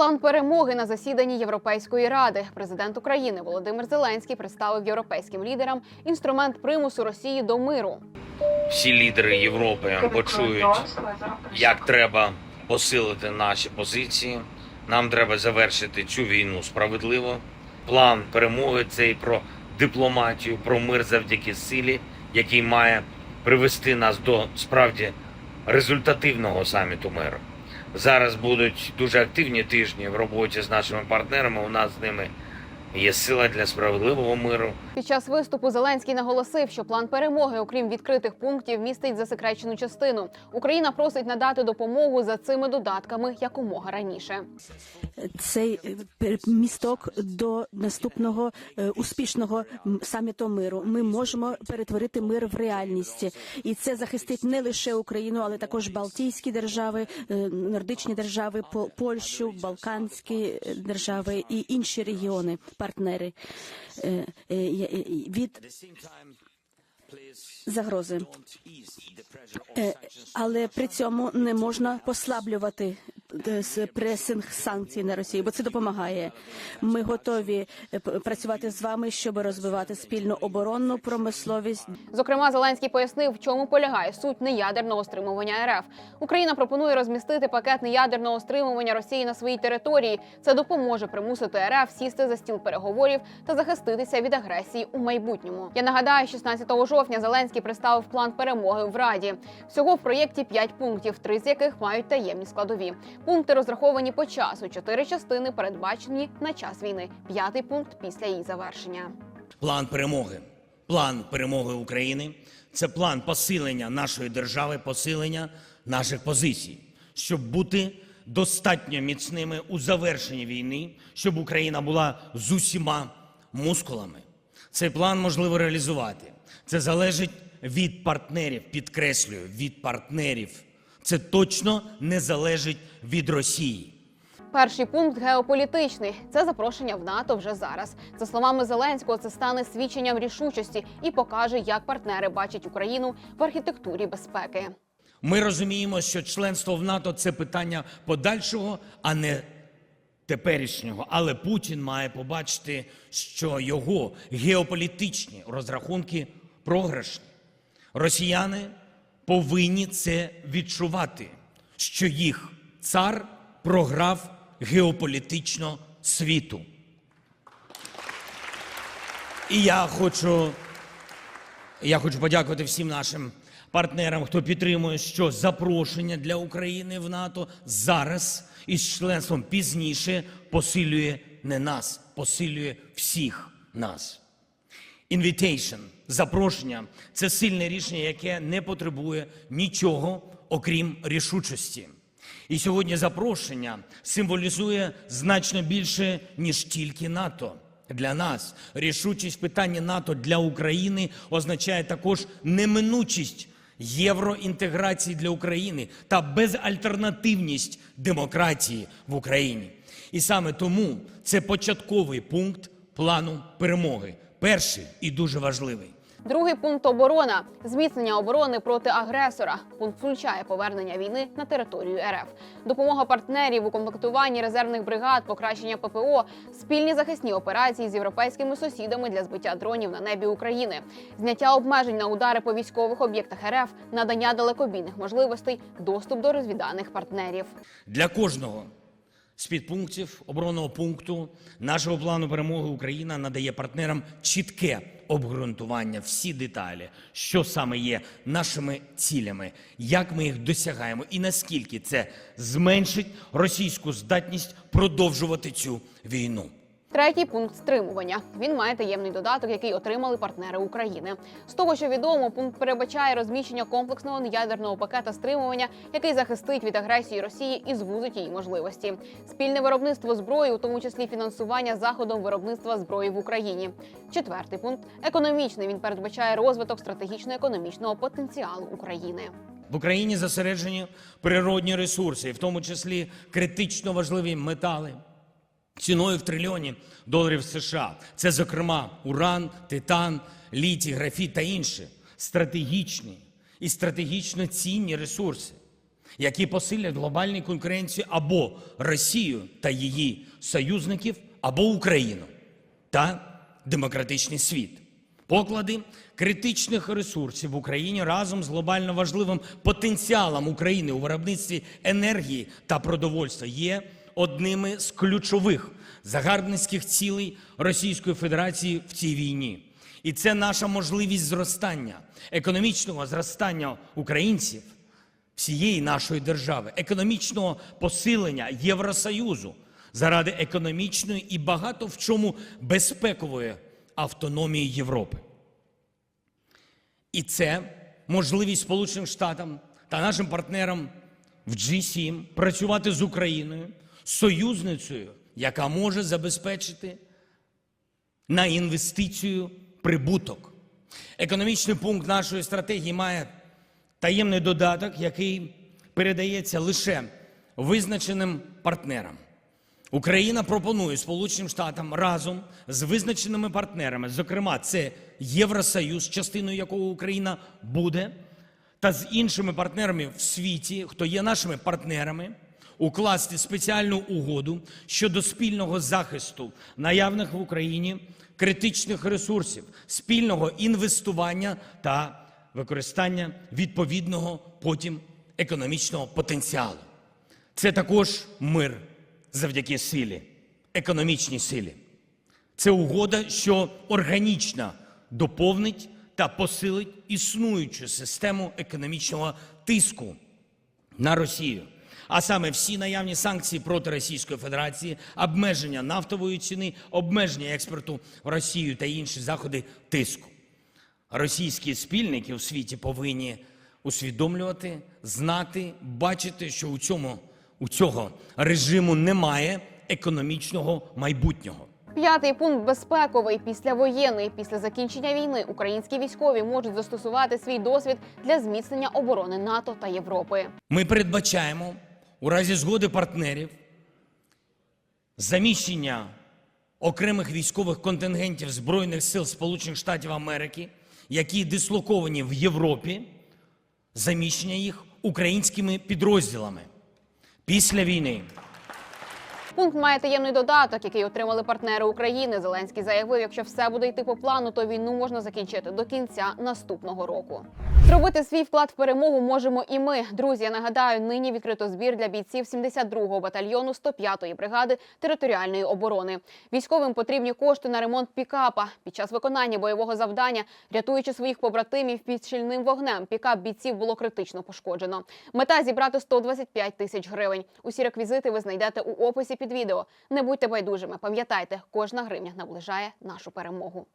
План перемоги на засіданні Європейської ради. Президент України Володимир Зеленський представив європейським лідерам інструмент примусу Росії до миру. всі лідери Європи почують, як треба посилити наші позиції. Нам треба завершити цю війну справедливо. План перемоги це і про дипломатію, про мир завдяки силі, який має привести нас до справді результативного саміту миру. Зараз будуть дуже активні тижні в роботі з нашими партнерами. У нас з ними є сила для справедливого миру. Під час виступу Зеленський наголосив, що план перемоги, окрім відкритих пунктів, містить засекречену частину. Україна просить надати допомогу за цими додатками якомога раніше. цей е, місток до наступного е, успішного саміту миру. Ми можемо перетворити мир в реальність, і це захистить не лише Україну, але також Балтійські держави, е, нордичні держави, По- Польщу, Балканські держави і інші регіони, партнери. Е, е, е, від загрози. Е, але при цьому не можна послаблювати е, пресинг санкцій на Росію, бо це допомагає. Ми готові е, працювати з вами, щоб розвивати спільну оборонну промисловість. Зокрема, Зеленський пояснив, в чому полягає суть неядерного стримування РФ. Україна пропонує розмістити пакет неядерного стримування Росії на своїй території. Це допоможе примусити РФ сісти за стіл переговорів та захиститися від агресії у майбутньому. Я нагадаю, 16 жовтня Зеленський представив план перемоги в Раді. Всього в проєкті 5 пунктів, три з яких мають таємні складові. Пункти розраховані по часу. Чотири частини передбачені на час війни. П'ятий пункт після її завершення. План перемоги. План перемоги України це план посилення нашої держави, посилення наших позицій, щоб бути достатньо міцними у завершенні війни, щоб Україна була з усіма мускулами. Цей план можливо реалізувати. Це залежить від партнерів, підкреслюю, від партнерів. Це точно не залежить від Росії. Перший пункт геополітичний це запрошення в НАТО вже зараз. За словами Зеленського, це стане свідченням рішучості і покаже, як партнери бачать Україну в архітектурі безпеки. Ми розуміємо, що членство в НАТО це питання подальшого, а не теперішнього. Але Путін має побачити, що його геополітичні розрахунки програшні. Росіяни повинні це відчувати, що їх цар програв геополітично світу. І я хочу я хочу подякувати всім нашим партнерам, хто підтримує, що запрошення для України в НАТО зараз із членством пізніше посилює не нас, посилює всіх нас. Invitation, запрошення це сильне рішення, яке не потребує нічого, окрім рішучості. І сьогодні запрошення символізує значно більше, ніж тільки НАТО. Для нас рішучість в питанні НАТО для України означає також неминучість євроінтеграції для України та безальтернативність демократії в Україні. І саме тому це початковий пункт плану перемоги. Перший і дуже важливий. Другий пункт оборона зміцнення оборони проти агресора. Пункт включає повернення війни на територію РФ, допомога партнерів у комплектуванні резервних бригад, покращення ППО, спільні захисні операції з європейськими сусідами для збиття дронів на небі України, зняття обмежень на удари по військових об'єктах РФ, надання далекобійних можливостей, доступ до розвідданих партнерів. Для кожного з підпунктів оборонного пункту нашого плану перемоги Україна надає партнерам чітке обґрунтування, всі деталі, що саме є нашими цілями, як ми їх досягаємо, і наскільки це зменшить російську здатність продовжувати цю війну. Третій пункт стримування. Він має таємний додаток, який отримали партнери України. З того, що відомо, пункт передбачає розміщення комплексного ядерного пакета стримування, який захистить від агресії Росії і звузить її можливості. Спільне виробництво зброї, у тому числі фінансування заходом виробництва зброї в Україні. Четвертий пункт економічний. Він передбачає розвиток стратегічно-економічного потенціалу України. В Україні зосереджені природні ресурси, в тому числі критично важливі метали. Ціною в трильйоні доларів США. Це, зокрема, уран, титан, літій, графіт та інші стратегічні і стратегічно цінні ресурси, які посилять глобальну конкуренцію або Росію та її союзників, або Україну та демократичний світ. Поклади критичних ресурсів в Україні разом з глобально важливим потенціалом України у виробництві енергії та продовольства є одними з ключових загарбницьких цілей Російської Федерації в цій війні. І це наша можливість зростання, економічного зростання українців, всієї нашої держави, економічного посилення Євросоюзу заради економічної і багато в чому безпекової автономії Європи. І це можливість Сполученим Штатам та нашим партнерам в G7 працювати з Україною, союзницею, яка може забезпечити на інвестицію прибуток. Економічний пункт нашої стратегії має таємний додаток, який передається лише визначеним партнерам. Україна пропонує Сполученим Штатам разом з визначеними партнерами, зокрема, це Євросоюз, частиною якого Україна буде, та з іншими партнерами в світі, хто є нашими партнерами, укласти спеціальну угоду щодо спільного захисту наявних в Україні критичних ресурсів, спільного інвестування та використання відповідного потім економічного потенціалу. Це також мир завдяки силі, економічній силі. Це угода, що органічно доповнить та посилить існуючу систему економічного тиску на Росію. А саме всі наявні санкції проти Російської Федерації, обмеження нафтової ціни, обмеження експорту в Росію та інші заходи тиску. Російські спільники у світі повинні усвідомлювати, знати, бачити, що у цьому у цього режиму немає економічного майбутнього. П'ятий пункт безпековий післявоєнний. Після закінчення війни українські військові можуть застосувати свій досвід для зміцнення оборони НАТО та Європи. Ми передбачаємо у разі згоди партнерів заміщення окремих військових контингентів Збройних сил Сполучених Штатів Америки, які дислоковані в Європі, заміщення їх українськими підрозділами після війни. Пункт має таємний додаток, який отримали партнери України. Зеленський заявив, якщо все буде йти по плану, то війну можна закінчити до кінця наступного року. Зробити свій вклад в перемогу можемо і ми. Друзі, нагадаю, нині відкрито збір для бійців 72-го батальйону 105-ї бригади територіальної оборони. Військовим потрібні кошти на ремонт пікапа. Під час виконання бойового завдання, рятуючи своїх побратимів під щільним вогнем, пікап бійців було критично пошкоджено. Мета зібрати 125 тисяч гривень. Усі реквізити ви знайдете у описі під відео. Не будьте байдужими. Пам'ятайте, кожна гривня наближає нашу перемогу.